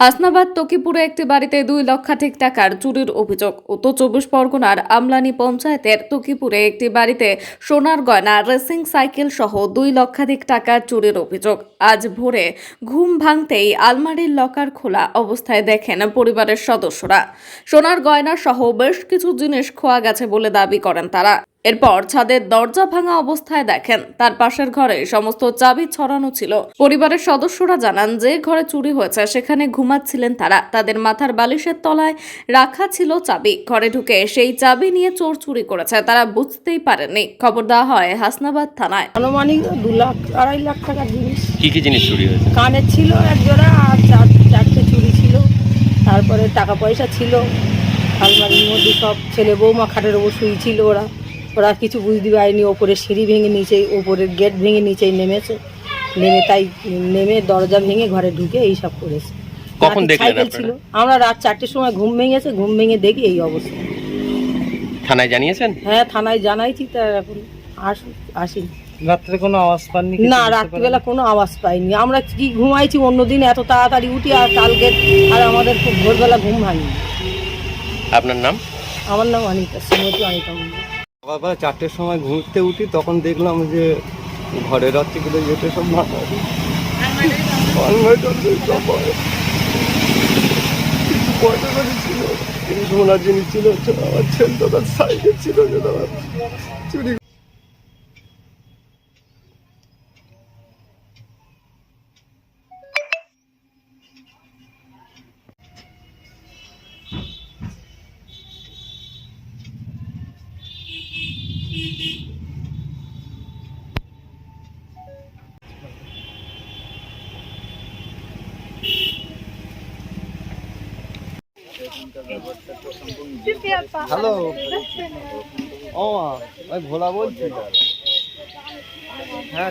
হাসনাবাদ তকিপুরে একটি বাড়িতে দুই লক্ষাধিক টাকার চুরির অভিযোগ উত্তর চব্বিশ পরগনার আমলানি পঞ্চায়েতের তকিপুরে একটি বাড়িতে সোনার গয়না, রেসিং সাইকেল সহ দুই লক্ষাধিক টাকার চুরির অভিযোগ। আজ ভোরে ঘুম ভাঙতেই আলমারির লকার খোলা অবস্থায় দেখেন পরিবারের সদস্যরা। সোনার গয়না সহ বেশ কিছু জিনিস খোয়া গেছে বলে দাবি করেন তারা। এরপর ছাদের দরজা ভাঙা অবস্থায় দেখেন তার পাশের ঘরে সমস্ত চাবি ছড়ানো ছিল। পরিবারের সদস্যরা জানান যে ঘরে চুরি হয়েছে সেখানে ঘুমাচ্ছিলেন তারা। তাদের মাথার বালিশের তলায় রাখা ছিল চাবি। ঘরে ঢুকে সেই চাবি নিয়ে চোর চুরি করেছে তারা বুঝতেই পারেননি। খবর দেওয়া হয় হাসনাবাদ থানায়। আনুমানিক দু লাখ আড়াই লাখ টাকার জিনিস। কি কি জিনিস চুরি হয়েছে? কানের ছিল এক জোড়া আর চার চারটে চুড়ি ছিল। তারপরে টাকা পয়সা ছিল। আলমারির মধ্যে সব ছেলে বৌমা খাটের ওপর শুয়েছিল ওরা। ওরা কিছু বুঝতে পারেনি ওপরে সিঁড়ি ভেঙে নিচেই ওপরের গেট ভেঙে নিচেই নেমেছে। নেমে তাই নেমে দরজা ভেঙে ঘরে ঢুকে এইসব করেছে। কখন দেখলেন সাইকেল ছিল। আমরা রাত চারটের সময় ঘুম ভেঙেছে ঘুম ভেঙে দেখি এই অবস্থা। থানায় জানিয়েছেন? হ্যাঁ থানায় জানাইছি তার এখন আস। আসিনি রাত্রে কোনো আওয়াজ পাননি না রাত্রিবেলা কোনো আওয়াজ পাইনি। আমরা কি ঘুমাইছি অন্যদিন এত তাড়াতাড়ি উঠি আর কালকে আর আমাদের খুব ভোরবেলা ঘুম ভাঙি আপনার নাম? আমার নাম অনিতা শ্রীমতী অনিতা মন্ডল সকালবেলা চারটের সময় ঘুরতে উঠি, তখন দেখলাম যে ঘরের রাত্রিগুলো যেতে সব ভালো কড়ি ছিল? জিনিস ছিল আমার ছেলে সাইকেল হ্যালো। ও আমি ভোলা বলছি। হ্যাঁ